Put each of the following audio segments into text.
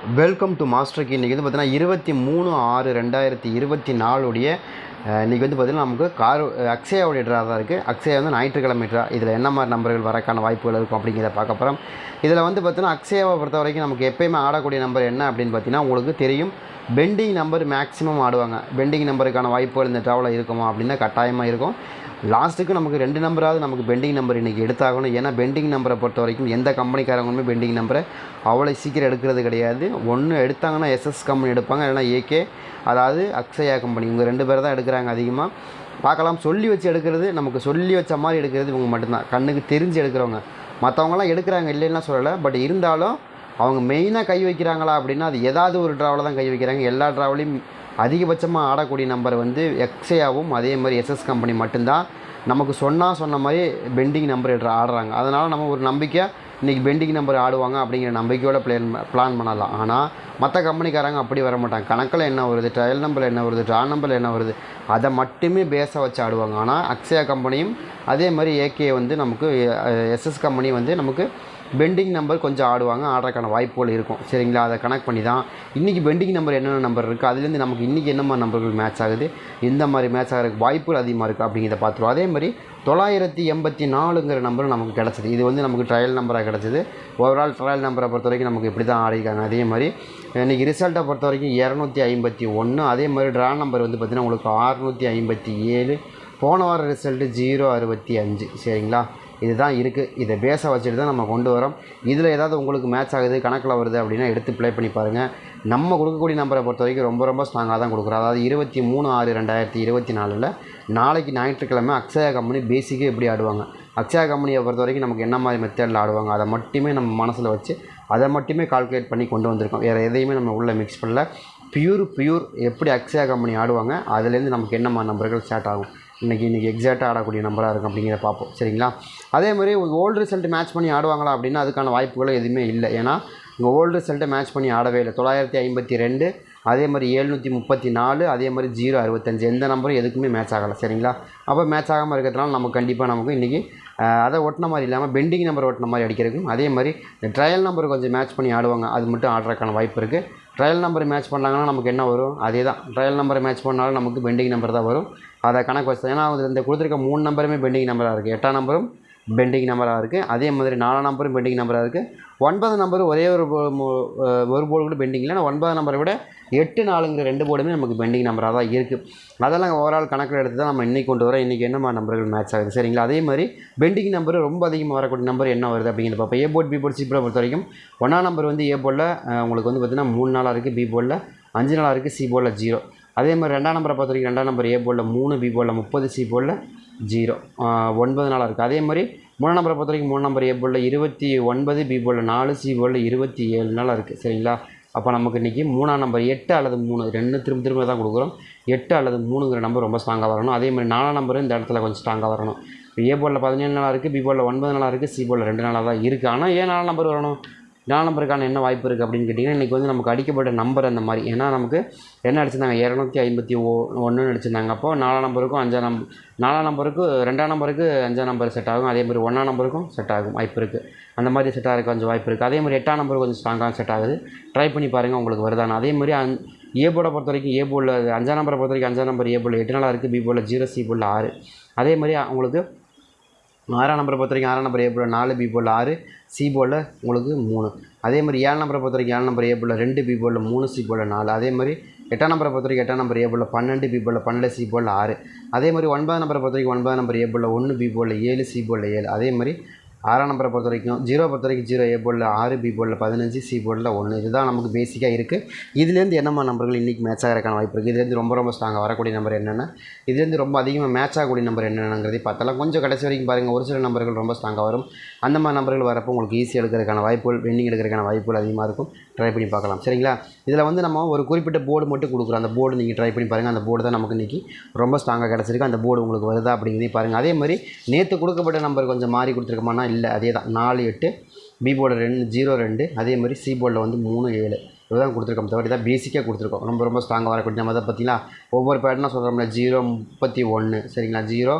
Welcome to master கி இன்றைக்கி வந்து பார்த்தீங்கன்னா இருபத்தி மூணு ஆறு ரெண்டாயிரத்தி இருபத்தி நாலுடைய இன்றைக்கி வந்து பார்த்திங்கன்னா நமக்கு கார் அக்ஷயாவுடைய ட்ரா தான் இருக்குது அக்ஷயா வந்து ஞாயிற்றுக்கிழமை ட்ரா இதில் என்ன மாதிரி நம்பர்கள் வரக்கான வாய்ப்புகள் இருக்கும் அப்படிங்கிறத பார்க்க போகிறோம் இதில் வந்து பார்த்தீங்கன்னா அக்ஷயாவை பொறுத்த வரைக்கும் நமக்கு எப்பயுமே ஆடக்கூடிய நம்பர் என்ன அப்படின்னு பார்த்தீங்கன்னா உங்களுக்கு தெரியும். பெண்டிங் நம்பர் மேக்ஸிமம் ஆடுவாங்க. பெண்டிங் நம்பருக்கான வாய்ப்புகள் இந்த ட்ராவலில் இருக்குமா அப்படின்னா கட்டாயமாக இருக்கும். லாஸ்ட்டுக்கு நமக்கு ரெண்டு நம்பராவது நமக்கு பெண்டிங் நம்பர் இன்றைக்கி எடுத்தாகணும். ஏன்னா பெண்டிங் நம்பரை பொறுத்த வரைக்கும் எந்த கம்பெனிக்காரங்களுமே பெண்டிங் நம்பரை அவ்வளோ சீக்கிரம் எடுக்கிறது கிடையாது. ஒன்று எடுத்தாங்கன்னா எஸ்எஸ் கம்பெனி எடுப்பாங்க இல்லைனா ஏகே அதாவது அக்ஷயா கம்பெனி இவங்க ரெண்டு பேர் தான் எடுக்கிறாங்க அதிகமாக பார்க்கலாம். சொல்லி வச்சு எடுக்கிறது நமக்கு சொல்லி வச்ச மாதிரி எடுக்கிறது இவங்க மட்டும்தான். கண்ணுக்கு தெரிஞ்சு எடுக்கிறவங்க. மற்றவங்களாம் எடுக்கிறாங்க இல்லைன்னா சொல்லலை. பட் இருந்தாலும் அவங்க மெயினாக கை வைக்கிறாங்களா அப்படின்னா அது ஏதாவது ஒரு ட்ராவில் தான் கை வைக்கிறாங்க. எல்லா ட்ராவலையும் அதிகபட்சமாக ஆடக்கூடிய நம்பர் வந்து எக்ஸையாவும் அதே மாதிரி எஸ்எஸ் கம்பெனி மட்டும்தான். நமக்கு சொன்னால் சொன்ன மாதிரி பெண்டிங் நம்பர் ஆடுறாங்க. அதனால் நம்ம ஒரு நம்பிக்கை இன்றைக்கி பெண்டிங் நம்பர் ஆடுவாங்க அப்படிங்கிற நம்பிக்கையோட பிளான் பிளான் பண்ணலாம். ஆனால் மற்ற கம்பெனிக்காரங்க அப்படி வர மாட்டாங்க. கணக்கில் என்ன வருது ட்ரையல் நம்பர் என்ன வருது ட்ரா நம்பர் என்ன வருது அதை மட்டுமே பேஸாக வச்சு ஆடுவாங்க. ஆனால் அக்ஷயா கம்பெனியும் அதே மாதிரி ஏகே வந்து நமக்கு எஸ்எஸ் கம்பெனி வந்து நமக்கு பெண்டிங் நம்பர் கொஞ்சம் ஆடுவாங்க ஆடுறதுக்கான வாய்ப்புகள் இருக்கும். சரிங்களா? அதை கனெக்ட் பண்ணி தான் இன்றைக்கி பெண்டிங் நம்பர் என்னென்ன நம்பர் இருக்குது அதுலேருந்து நமக்கு இன்றைக்கி என்ன மாதிரி நம்பர்கள் மேட்ச் ஆகுது? எந்த மாதிரி மேட்ச் ஆகிறதுக்கு வாய்ப்புகள் அதிகமாக இருக்குது அப்படிங்கிறத பார்த்துருவோம். அதே மாதிரி தொள்ளாயிரத்தி எண்பத்தி நாலுங்கிற நம்பர் நமக்கு கிடச்சிது. இது வந்து நமக்கு ட்ரையல் நம்பராக கிடச்சிது. ஓவரால் ட்ரையல் நம்பரை பொறுத்த வரைக்கும் நமக்கு இப்படி தான் ஆடிக்காங்க அதே மாதிரி இன்றைக்கி ரிசல்ட்டை பொறுத்த வரைக்கும் இரநூத்தி ஐம்பத்தி ஒன்று அதே மாதிரி ட்ரா நம்பர் வந்து பார்த்திங்கன்னா உங்களுக்கு அறுநூற்றி ஐம்பத்தி ஏழு. போன வார ரிசல்ட்டு ஜீரோ அறுபத்தி அஞ்சு. சரிங்களா? இதுதான் இருக்குது இதை பேஸை வச்சுட்டு தான் நம்ம கொண்டு வரோம். இதில் ஏதாவது உங்களுக்கு மேட்ச் ஆகுது கணக்கில் வருது அப்படின்னா எடுத்து ப்ளே பண்ணி பாருங்கள் நம்ம கொடுக்கக்கூடிய நம்பரை பொறுத்த வரைக்கும் ரொம்ப ரொம்ப ஸ்ட்ராங்காக தான் கொடுக்குறோம். அதாவது இருபத்தி மூணு ஆறு ரெண்டாயிரத்தி இருபத்தி நாலில் நாளைக்கு ஞாயிற்றுக்கிழமை அக்ஷயா கம்பெனி பேசிக்கே எப்படி ஆடுவாங்க? அக்ஷயா கம்பெனியை பொறுத்த வரைக்கும் நமக்கு என்ன மாதிரி மெத்தடில் ஆடுவாங்க? அதை மட்டுமே நம்ம மனசில் வச்சு அதை மட்டுமே கால்குலேட் பண்ணி கொண்டு வந்திருக்கோம். வேறு எதையுமே நம்ம உள்ளே மிக்ஸ் பண்ணல. பியூர் பியூர் எப்படி அக்ஷயா கம்பெனி ஆடுவாங்க? அதுலேருந்து நமக்கு என்ன மாதிரி நம்பர்கள் ஸ்டார்ட் ஆகும்? இன்றைக்கி இன்றைக்கி எக்ஸாக்டாக ஆடக்கூடிய நம்பராக இருக்கும் அப்படிங்கிறத பார்ப்போம். சரிங்களா? அதே மாதிரி ஓல்டு ரிசல்ட் மேட்ச் பண்ணி ஆடுவாங்களா அப்படின்னா அதுக்கான வாய்ப்புகளும் எதுவுமே இல்லை. ஏன்னா இங்கே ஓல்டு ரிசல்ட்டை மேட்ச் பண்ணி ஆடவே இல்லை. தொள்ளாயிரத்தி ஐம்பத்தி ரெண்டு அதே மாதிரி ஏழ்நூற்றி முப்பத்தி நாலு அதே மாதிரி ஜீரோ அறுபத்தஞ்சு. எந்த நம்பரும் எதுக்குமே மேட்ச் ஆகலை. சரிங்களா? அப்போ மேட்ச் ஆகாமல் இருக்கிறதுனால நம்ம கண்டிப்பாக நமக்கு இன்றைக்கி அதை ஒட்டின மாதிரி இல்லாமல் பெண்டிங் நம்பர் ஒட்டின மாதிரி அடிக்கிறதுக்கும் அதே மாதிரி இந்த ட்ரையல் நம்பர் கொஞ்சம் மேட்ச் பண்ணி ஆடுவாங்க. அது மட்டும் ஆடுறதுக்கான வாய்ப்பு இருக்குது ட்ரையல் நம்பர் மேட்ச் பண்ணாங்கன்னா நமக்கு என்ன வரும்? அதே தான் ட்ரையல் நம்பர் மேட்ச் பண்ணாலும் நமக்கு பெண்டிங் நம்பர் தான் வரும். அதை கணக்கு வச்சு ஏன்னா இந்த கொடுத்துருக்க மூணு நம்பருமே பெண்டிங் நம்பராக இருக்குது எட்டாம் நம்பரும் பெண்டிங் நம்பராக இருக்குது அதே மாதிரி நாலாம் நம்பரும் பெண்டிங் நம்பராக இருக்குது ஒன்பது நம்பர் ஒரே ஒரு ஒரு போர்டு கூட பெண்டிங் இல்லை ஒன்பது நம்பரை விட எட்டு நாலுங்கிற ரெண்டு போர்டுமே நமக்கு பெண்டிங் நம்பராக தான் இருக்குது அதெல்லாம் ஓவரால் கணக்கில் எடுத்து தான் நம்ம இன்றைக்கி கொண்டு வரோம். இன்றைக்கி என்ன மாதிரி நம்பர்கள் மேட்ச் ஆகுது? சரிங்களா? அதே மாதிரி பெண்டிங் நம்பர் ரொம்ப அதிகமாக வரக்கூடிய நம்பர் என்ன வருது அப்படிங்கிறத பார்ப்போம். A board B board C board பொறுத்த வரைக்கும் ஒன்றாம் நம்பர் வந்து ஏ போர்டில் உங்களுக்கு வந்து பார்த்திங்கன்னா மூணு நாளாக இருக்குது பி போர்டில் அஞ்சு நாளாக இருக்குது சி போர்டில் ஜீரோ அதே மாதிரி ரெண்டாம் நம்பரை பொறுத்த வரைக்கும் ரெண்டாம் நம்பர் ஏ போர்டில் மூணு பி போர்டில் முப்பது சி போர்டில் ஜீரோ. ஒன்பது நாளாக இருக்குது அதே மாதிரி மூணாம் நம்பரை பொறுத்த வரைக்கும் மூணு நம்பர் ஏ போர்டில் இருபத்தி ஒன்பது பி போர்டில் நாலு சி போர்டில் இருபத்தி ஏழு நாளாக இருக்குது சரிங்களா? அப்போ நமக்கு இன்றைக்கி மூணாம் நம்பர் எட்டு அல்லது மூணு ரெண்டு திரும்ப திரும்ப தான் கொடுக்குறோம். எட்டு அல்லது மூணுங்கிற நம்பர் ரொம்ப ஸ்ட்ராங்காக வரணும். அதே மாதிரி நாலாம் நம்பரும் இந்த இடத்துல கொஞ்சம் ஸ்ட்ராங்காக வரணும். ஏ போர்டில் பதினேழு நாளாக இருக்குது பி போர்டில் ஒன்பது நாளாக இருக்குது சி போர்டில் ரெண்டு நாளாக தான் இருக்குது ஆனால் ஏன் நாலாம் நம்பர் வரணும்? நம்பருக்கான என்ன வாய்ப்பு இருக்குது அப்படின்னு கேட்டிங்கன்னா இன்றைக்கி வந்து நமக்கு அடிக்கப்பட்ட நம்பர் அந்த மாதிரி. ஏன்னா நமக்கு என்ன அடிச்சிருந்தாங்க இரநூத்தி ஐம்பத்தி ஓ ஒன்றுன்னு அடிச்சிருந்தாங்க அப்போது நாலாம் நம்பருக்கும் அஞ்சாம் நம்பர் நாலாம் நம்பருக்கு ரெண்டாம் நம்பருக்கு அஞ்சாம் நம்பர் செட் ஆகும். அதே மாதிரி ஒன்றாம் நம்பருக்கும் செட் ஆகும் வாய்ப்பு இருக்குது அந்த மாதிரி செட் ஆகிற கொஞ்சம் வாய்ப்பு இருக்குது அதே மாதிரி எட்டாம் நம்பர் கொஞ்சம் ஸ்ட்ராங்காக செட் ஆகுது. ட்ரை பண்ணி பாருங்கள் உங்களுக்கு வருதானு அதே மாதிரி அந் ஏ போர்டை பொறுத்த வரைக்கும் ஏ போர்டில் அஞ்சாம் நம்பரை பொறுத்த வரைக்கும் அஞ்சாம் நம்பர் ஏ போர்டில் எட்டு நாளாக இருக்குது பி போர்டில் ஜீரோ சி போர்டில் ஆறு. அதே மாதிரி உங்களுக்கு ஆறாம் நம்பரை பொறுத்த வரைக்கும் ஆறாம் நம்பர் ஏ போல் நாலு பி போல் ஆறு சி போல் உங்களுக்கு மூணு. அதே மாதிரி ஏழு நம்பரை பொறுத்த வரைக்கும் ஏழு நம்பர் ஏ போல் ரெண்டு பி போல் மூணு சி போல் நாலு. அதே மாதிரி எட்டாம் நம்பரை பொறுத்த வரைக்கும் எட்டாம் நம்பர் ஏ போல் பன்னெண்டு பி போல் பன்னெண்டு சி போல் ஆறு. அதே மாதிரி ஒன்பதாம் நம்பரை பொறுத்த வரைக்கும் ஒன்பதாம் நம்பர் ஏ போல் ஒன்று பி போல் ஏழு சி போல் ஏழு. அதே மாதிரி ஆறாம் நம்பரை பொறுத்த வரைக்கும் ஜீரோ பொறுத்த வரைக்கும் ஜீரோ ஏ போர்டில் ஆறு பி போர்டில் பதினஞ்சு சி போர்டில் ஒன்று. இதுதான் நமக்கு பேசிக்காக இருக்குது இதுலேருந்து என்னம்மா நம்பர்கள் இன்றைக்கி மேட்ச் ஆகிறக்கான வாய்ப்பு இருக்குது இதுலேருந்து ரொம்ப ரொம்ப ஸ்ட்ராங்காக வரக்கூடிய நம்பர் என்னென்ன? இதுலேருந்து ரொம்ப அதிகமாக மேட்ச் ஆகக்கூடிய நம்பர் என்னென்னங்கிறதை பார்த்தலாம் கொஞ்சம் கடைசி வரைக்கும் பாருங்கள் ஒரு சில நம்பர்கள் ரொம்ப ஸ்ட்ராங்காக வரும். அந்த மாதிரி நம்பர்கள் வரப்போ உங்களுக்கு ஈஸியாக எடுக்கிறதுக்கான வாய்ப்புகள் பெண்டிங் எடுக்கிறதுக்கான வாய்ப்புகள் அதிகமாக இருக்கும். ட்ரை பண்ணி பார்க்கலாம். சரிங்களா? இதில் வந்து நம்ம ஒரு குறிப்பிட்ட போர்டு மட்டும் கொடுக்குறோம். அந்த போர்டு நீங்கள் ட்ரை பண்ணி பாருங்கள் அந்த போர்டு தான் நமக்கு இன்றைக்கி ரொம்ப ஸ்ட்ராங்காக கிடச்சிருக்கு. அந்த போர்டு உங்களுக்கு வருதா அப்படிங்கிறதையும் பாருங்கள் அதே மாதிரி நேற்று கொடுக்கப்பட்ட நம்பர் கொஞ்சம் மாறி கொடுத்துருக்கோம்னா இல்லை அதே தான். நாலு எட்டு பி போர்டில் ரெண்டு ஜீரோ ரெண்டு அதே மாதிரி சி போர்டில் வந்து மூணு ஏழு. இதுதான் கொடுத்துருக்கோம். தவிர தான் பேசிக்காக கொடுத்துருக்கோம். ரொம்ப ரொம்ப ஸ்ட்ராங்காக வரக்கூடிய நம்ம அதை பார்த்தீங்களா? ஒவ்வொரு பேட்டர்னாக சொல்கிறோம்ல ஜீரோ முப்பத்தி ஒன்று சரிங்களா? ஜீரோ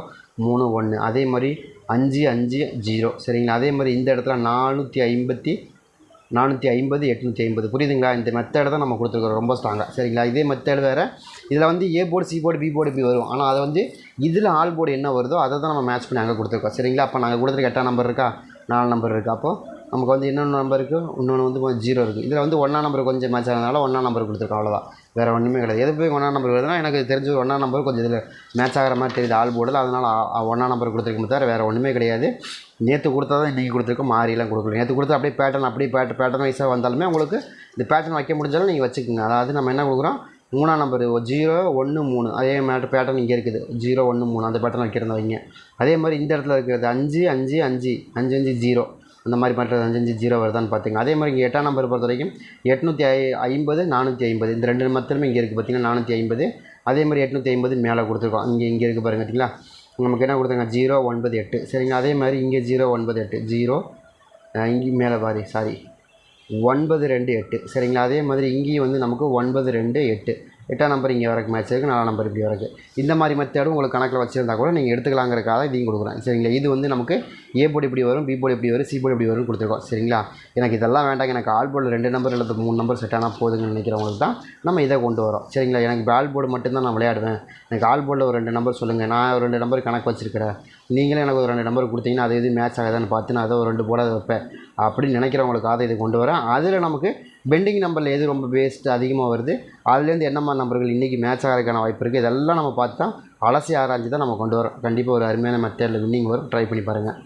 மூணு ஒன்று அதே மாதிரி அஞ்சு அஞ்சு ஜீரோ சரிங்களா? அதே மாதிரி இந்த இடத்துல நானூற்றி ஐம்பத்தி நானூற்றி ஐம்பது எட்நூற்றி ஐம்பது. புரியுதுங்களா? இந்த மெத்தேடை தான் நம்ம கொடுத்துருக்கோம் ரொம்ப ஸ்ட்ராங்காக சரிங்களா? இதே மெத்தேடு வேறு. இதில் வந்து A board C board B board இப்படி வரும். ஆனால் அதை வந்து இதில் ஆல் போர்டு என்ன வருதோ அதை தான் நம்ம மேட்ச் பண்ணி அங்கே கொடுத்துருக்கோம். சரிங்களா? அப்போ நாங்கள் கொடுத்துருக்க எட்டாம் நம்பர் இருக்கா? நாலு நம்பர் இருக்கா? அப்போது நமக்கு வந்து இன்னொன்று நம்பர் இருக்குது இன்னொன்று வந்து ஜீரோ இருக்குது இதில் வந்து ஒன்றா நம்பர் கொஞ்சம் மேட்ச் ஆனதுனால ஒன்றா நம்பர் கொடுத்துருக்கோம் அவ்வளோதான் வேறு ஒன்றுமே கிடையாது. எது போய் ஒன்றா நம்பர் வருதுன்னா எனக்கு தெரிஞ்ச ஒன்றா நம்பர் கொஞ்சம் இதில் மேட்ச் ஆகிற மாதிரி தெரியுது ஆள் போர்டில் அதனால் ஒன்றா நம்பர் கொடுத்துருக்கோம் தவிர வேறு ஒன்றுமே கிடையாது. நேற்று கொடுத்தா தான் இன்றைக்கி கொடுத்துருக்கோம் மாறிலாம் கொடுக்கல. நேற்று கொடுத்து அப்படியே பேட்டர்ன் அப்படியே பேட்டர் பேட்டர்ன் வைஸாக வந்தாலுமே உங்களுக்கு இந்த பேட்டர்ன் வைக்க முடிஞ்சாலும் நீங்கள் வச்சுக்கோங்க. அதாவது நம்ம என்ன கொடுக்குறோம்? மூணாம் நம்பர் ஜீரோ ஒன்று மூணு. அதே மாதிரி பேட்டர்ன் இங்கே இருக்குது. ஜீரோ ஒன்று மூணு. அந்த பேட்டர்ன் வைக்கிறத வைங்க. அதே மாதிரி இந்த இடத்துல இருக்கிறது அஞ்சு அஞ்சு அஞ்சு. அஞ்சு அஞ்சு ஜீரோ அந்த மாதிரி பண்ணுறது அஞ்சு அஞ்சு ஜீரோ வருதான்னு பார்த்துங்க அதே மாதிரி இங்கே எட்டாம் நம்பர் பொறுத்த வரைக்கும் எட்நூற்றி ஐ ஐம்பது நானூற்றி ஐம்பது. இந்த ரெண்டு மத்திலுமே இங்கே இருக்குது பார்த்தீங்கன்னா நானூற்றி ஐம்பது. அதே மாதிரி எட்நூற்றி ஐம்பது மேலே கொடுத்துருக்கோம். இங்கே இங்கே இருக்குது பாருங்க பார்த்தீங்களா நமக்கு என்ன கொடுத்தாங்க ஜீரோ ஒன்பது எட்டு. சரிங்க அதே மாதிரி இங்கே ஜீரோ ஒன்பது எட்டு. ஜீரோ இங்கே மேலே பாரு சாரி ஒன்பது ரெண்டு எட்டு. சரிங்களா? அதே மாதிரி இங்கேயும் வந்து நமக்கு ஒன்பது ரெண்டு எட்டு. எட்டாம் நம்பர் இங்கே வரக்கு மேட்ச் இருக்குது நாலாம் நம்பர் இப்படி வரக்கு இந்த மாதிரி மெத்தேடும் உங்களுக்கு கணக்கில் வச்சுருந்தா கூட நீங்கள் எடுத்துக்கலாங்கிறக்காக இதையும் கொடுக்குறேன். சரிங்களா? இது வந்து நமக்கு ஏ போர்டு இப்படி வரும் பி போர்டு இப்படி வரும் சி போர்டு இப்படி வரும்னு கொடுத்துருக்கோம். சரிங்களா? எனக்கு இதெல்லாம் வேண்டாம். எனக்கு ஆல் போர்டில் ரெண்டு நம்பர் இல்லை மூணு நம்பர் செட் ஆனால் போதுங்கன்னு நினைக்கிறவங்களுக்கு தான் நம்ம இதை கொண்டு வரோம். சரிங்களா? எனக்கு ஆல் போர்டு மட்டும்தான் நான் விளையாடுவேன். எனக்கு ஆல் போர்டில் ஒரு ரெண்டு நம்பர் சொல்லுங்கள் நான் ஒரு ரெண்டு நம்பர் கணக்கு வச்சிருக்கிறேன். நீங்களே எனக்கு ஒரு ரெண்டு நம்பர் கொடுத்தீங்கன்னா அது இது மேட்ச் ஆகுதான்னு பார்த்து நான் அதை ஒரு ரெண்டு போட வைப்பேன். அப்படின்னு நினைக்கிறவங்களுக்காக இதை கொண்டு வரேன். அதில் நமக்கு பெண்டிங் நம்பரில் எது ரொம்ப வேஸ்ட் அதிகமாக வருது? அதுலேருந்து என்ன மாதிரி நம்பர்கள் இன்றைக்கி மேட்ச் ஆகிறதுக்கான வாய்ப்பு இருக்குது இதெல்லாம் நம்ம பார்த்து தான் அலசி ஆராய்ஞ்சு தான் நம்ம கொண்டு வரோம் கண்டிப்பாக ஒரு அருமையான மெத்தேடில் வின்னிங் வரும். ட்ரை பண்ணி பாருங்கள்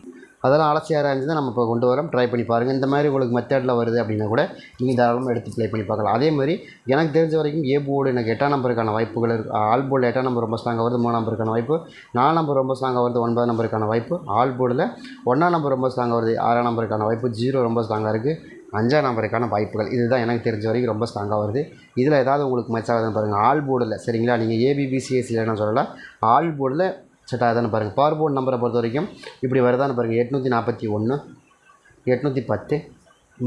அதெல்லாம் அலசி ஆராய்ஞ்சு தான் நம்ம இப்போ கொண்டு வரோம். ட்ரை பண்ணி பாருங்கள் இந்த மாதிரி உங்களுக்கு மெத்தேடில் வருது அப்படின்னா கூட நீங்கள் தாராளமாக எடுத்து ப்ளே பண்ணி பார்க்கலாம். அதே மாதிரி எனக்கு தெரிஞ்ச வரைக்கும் ஏ போர்டு எனக்கு எட்டாம் நம்பருக்கான வாய்ப்புகள் இருக்குது ஆல் போர்டில் எட்டாம் நம்பர் ரொம்ப ஸ்ட்ராங்காக வருது. மூணாம் நம்பருக்கான வாய்ப்பு. நாலாம் நம்பர் ரொம்ப ஸ்ட்ராங்காக வருது. ஒன்பதாம் நம்பருக்கான வாய்ப்பு. ஆல் போர்டில் ஒன்றாம் நம்பர் ரொம்ப ஸ்ட்ராங்காக வருது. ஆறாம் நம்பருக்கான வாய்ப்பு. ஜீரோ ரொம்ப ஸ்ட்ராங்காக இருக்குது அஞ்சாம் நம்பருக்கான வாய்ப்புகள். இதுதான் எனக்கு தெரிஞ்ச வரைக்கும் ரொம்ப ஸ்ட்ராங்காக வருது. இதில் ஏதாவது உங்களுக்கு மேட்ச் ஆகுதுன்னு பாருங்கள் ஆல் போர்டில் சரிங்களா? நீங்கள் ஏபிபிசிஎஸ்சியில் என்ன சொல்லலாம்? ஆல் போர்டில் செட் ஆகுதுன்னு பாருங்கள் பவர் போர்டு நம்பரை பொறுத்த வரைக்கும் இப்படி வருதான்னு பாருங்கள் எட்நூற்றி நாற்பத்தி ஒன்று எட்நூற்றி பத்து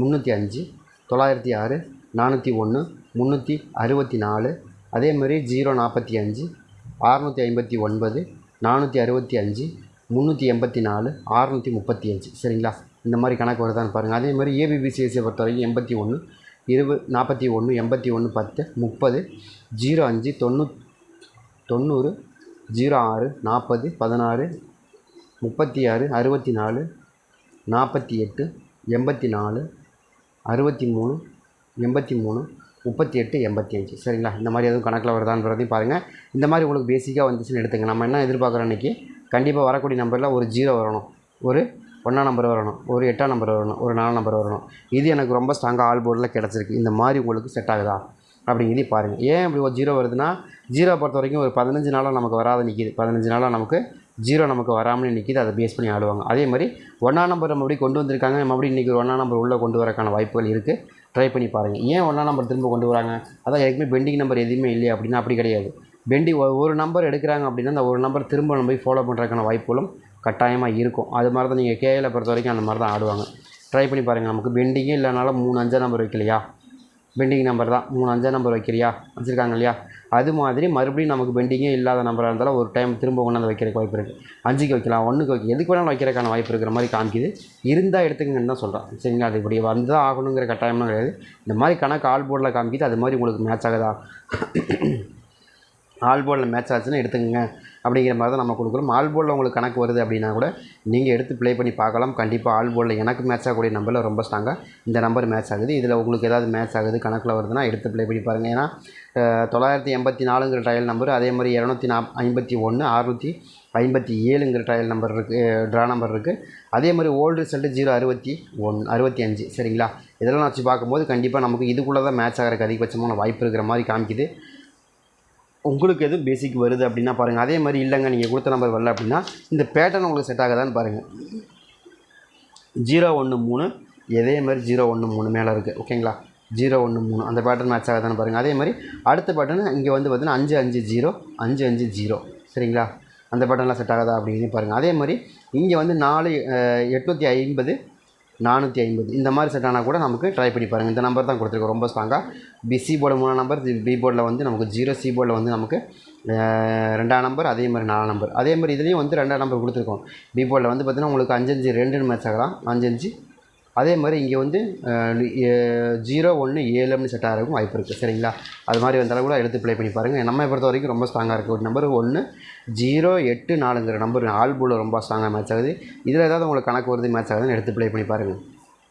முந்நூற்றி அஞ்சு தொள்ளாயிரத்தி ஆறு நானூற்றி ஒன்று முந்நூற்றி அறுபத்தி நாலு அதே மாதிரி ஜீரோ நாற்பத்தி அஞ்சு அறநூற்றி ஐம்பத்தி ஒன்பது நானூற்றி அறுபத்தி அஞ்சு முந்நூற்றி எண்பத்தி நாலு அறநூற்றி முப்பத்தி அஞ்சு. சரிங்களா? இந்த மாதிரி கணக்கு வருதான்னு பாருங்கள் அதே மாதிரி ஏபிபிசிஎஸ்சியை பொறுத்த வரைக்கும் எண்பத்தி ஒன்று இருபது நாற்பத்தி ஒன்று எண்பத்தி ஒன்று பத்து முப்பது ஜீரோ அஞ்சு தொண்ணூ தொண்ணூறு ஜீரோ ஆறு நாற்பது பதினாறு முப்பத்தி ஆறு அறுபத்தி நாலு நாற்பத்தி எட்டு எண்பத்தி நாலு அறுபத்தி மூணு எண்பத்தி மூணு முப்பத்தி எட்டு எண்பத்தி அஞ்சு. சரிங்களா? இந்த மாதிரி எதுவும் கணக்கில் வருதான்றதையும் பாருங்கள் இந்த மாதிரி உங்களுக்கு பேசிக்காக வந்துச்சுன்னு எடுத்துங்க. நம்ம என்ன எதிர்பார்க்குறோம் இன்றைக்கி கண்டிப்பாக வரக்கூடிய நம்பரில் ஒரு ஜீரோ வரணும். ஒரு ஒன்றாம் நம்பர் வரணும் ஒரு எட்டாம் நம்பர் வரணும் ஒரு நாலாம் நம்பர் வரணும். இது எனக்கு ரொம்ப ஸ்ட்ராங்காக ஆல் போர்டில் கிடச்சிருக்கு. இந்த மாதிரி உங்களுக்கு செட் ஆகுதா? அப்படிங்கிறதையும் பாருங்கள் ஏன் இப்படி ஒரு ஜீரோ வருதுன்னா ஜீரோ பொறுத்த வரைக்கும் ஒரு பதினஞ்சு நாளாக நமக்கு வராத நிற்கிது பதினஞ்சு நாளாக நமக்கு ஜீரோ நமக்கு வராமல் நிற்கிது அதை பேஸ் பண்ணி ஆடுவாங்க. அதே மாதிரி ஒன்றாம் நம்பர் நம்ம அப்படி கொண்டு வந்திருக்காங்க நம்ம அப்படி இன்றைக்கி ஒரு ஒன்றாம் நம்பர் உள்ளே கொண்டு வரக்கான வாய்ப்புகள் இருக்குது ட்ரை பண்ணி பாருங்கள் ஏன் ஒன்றாம் நம்பர் திரும்ப கொண்டு வராங்க? அதான் ஏற்கனவே பெண்டிங் நம்பர் எதுவுமே இல்லையா அப்படின்னா அப்படி கிடையாது. பெண்டி ஒரு நம்பர் எடுக்கிறாங்க அப்படின்னா அந்த ஒரு நம்பர் திரும்ப நம்ம போய் ஃபாலோ பண்ணுறதுக்கான வாய்ப்புகளும் கட்டாயமாக இருக்கும். அது மாதிரி தான் நீங்கள் கேஏல பொறுத்த வரைக்கும் அந்த மாதிரி தான் ஆடுவாங்க. ட்ரை பண்ணி பாருங்கள் நமக்கு பெண்டிங்கே இல்லைனாலும் மூணு அஞ்சா நம்பர் வைக்கலையா? பெண்டிங் நம்பர் தான். மூணு அஞ்சா நம்பர் வைக்கிறியா? வச்சுருக்காங்க இல்லையா? அது மாதிரி மறுபடியும் நமக்கு பெண்டிங்கே இல்லாத நம்பராக இருந்தாலும் ஒரு டைம் திரும்ப கொண்டாந்து வைக்கிறதுக்கு வாய்ப்பு இருக்குது அஞ்சுக்கு வைக்கலாம் ஒன்றுக்கு வைக்க எதுக்கு வேணாலும் வைக்கிறதுக்கான வாய்ப்பு இருக்கிற மாதிரி காமிக்குது. இருந்தால் எடுத்துக்கங்கன்னு தான் சொல்கிறேன் சரிங்களா? அது இப்படி வந்து தான் ஆகணுங்கிற கட்டாயம்லாம் கிடையாது. இந்த மாதிரி கணக்கு ஆல் போர்டில் காமிக்குது. அது மாதிரி உங்களுக்கு மேட்ச் ஆகுதா? ஆல் போர்டில் மேட்ச் ஆச்சுன்னா எடுத்துக்கங்க. அப்படிங்கிற மாதிரி தான் நம்ம கொடுக்குறோம். ஆல் போலில் உங்களுக்கு கணக்கு வருது அப்படின்னா கூட நீங்கள் எடுத்து ப்ளே பண்ணி பார்க்கலாம். கண்டிப்பாக ஆல் போலில் எனக்கு மேட்ச் ஆகக்கூடிய நம்பரில் ரொம்ப ஸ்ட்ராங்காக இந்த நம்பர் மேட்ச் ஆகுது. இதில் உங்களுக்கு ஏதாவது மேட்ச் ஆகுது கணக்கில் வருதுன்னா எடுத்து ப்ளே பண்ணி பாருங்கள் ஏன்னா தொள்ளாயிரத்தி எண்பத்தி நாலுங்கிற ட்ரையல் நம்பர் அதே மாதிரி இரநூத்தி நாப் ஐம்பத்தி ஒன்று அறுநூற்றி ஐம்பத்தி ஏழுங்கிற ட்ரையல் நம்பர் இருக்குது ட்ரா நம்பர் இருக்குது அதே மாதிரி ஓல்டு ரிசல்ட்டு ஜீரோ அறுபத்தி ஒன் அறுபத்தி அஞ்சு சரிங்களா? இதெல்லாம் வச்சு பார்க்கும்போது கண்டிப்பாக நமக்கு இதுக்குள்ளே தான் மேட்ச் ஆகிறதுக்கு அதிகபட்சமான வாய்ப்பு இருக்கிற மாதிரி காமிக்குது. உங்களுக்கு எது பேசிக் வருது அப்படின்னா பாருங்கள் அதே மாதிரி இல்லைங்க நீங்கள் கொடுத்த நம்பர் வரல அப்படின்னா இந்த பேட்டர்ன் உங்களுக்கு செட் ஆகாதான்னு பாருங்கள் ஜீரோ ஒன்று மூணு இதே மாதிரி ஜீரோ ஒன்று மூணு மேலே இருக்குது ஓகேங்களா ஜீரோ ஒன்று மூணு அந்த பேட்டர்ன் மேட்ச் ஆகுதான்னு பாருங்கள் அதே மாதிரி அடுத்த பேட்டர்ன் இங்கே வந்து பார்த்தீங்கன்னா அஞ்சு அஞ்சு ஜீரோ அஞ்சு அஞ்சு ஜீரோ சரிங்களா? அந்த பேட்டர்ன்லாம் செட் ஆகாதா அப்படின்னு பாருங்கள் அதே மாதிரி இங்கே வந்து நாலு எட்நூற்றி ஐம்பது நானூற்றி ஐம்பது. இந்த மாதிரி செட் ஆனால் கூட நமக்கு ட்ரை பண்ணி பாருங்கள் இந்த நம்பர் தான் கொடுத்துருக்கோம் ரொம்ப ஸ்ட்ராங்காக பி சி போர்டு மூணாம் நம்பர் பி போர்டில் வந்து நமக்கு ஜீரோ சி போர்டில் வந்து நமக்கு ரெண்டாம் நம்பர் அதே மாதிரி நாலாம் நம்பர் அதே மாதிரி இதுலேயும் வந்து ரெண்டாம் நம்பர் கொடுத்துருக்கோம். பி போர்டில் வந்து பார்த்திங்கன்னா உங்களுக்கு அஞ்சஞ்சு ரெண்டுன்னு மேட்ச் ஆகலாம். அஞ்சஞ்சு அதே மாதிரி இங்கே வந்து ஜீரோ ஒன்று ஏழு அப்படின்னு செட் ஆகிறதுக்கும் வாய்ப்பு இருக்குது சரிங்களா? அது மாதிரி வந்தாலும் கூட எடுத்து ப்ளே பண்ணி பாருங்கள் நம்ம பொறுத்த வரைக்கும் ரொம்ப ஸ்ட்ராங்காக இருக்குது ஒரு நம்பர் ஒன்று ஜீரோ எட்டு நாலுங்கிற நம்பர் ஆல் பூலில் ரொம்ப ஸ்ட்ராங்காக மேட்ச் ஆகுது. இதில் ஏதாவது உங்களுக்கு கணக்கு வருது மேட்ச் ஆகுதுன்னு எடுத்து ப்ளே பண்ணி பாருங்கள்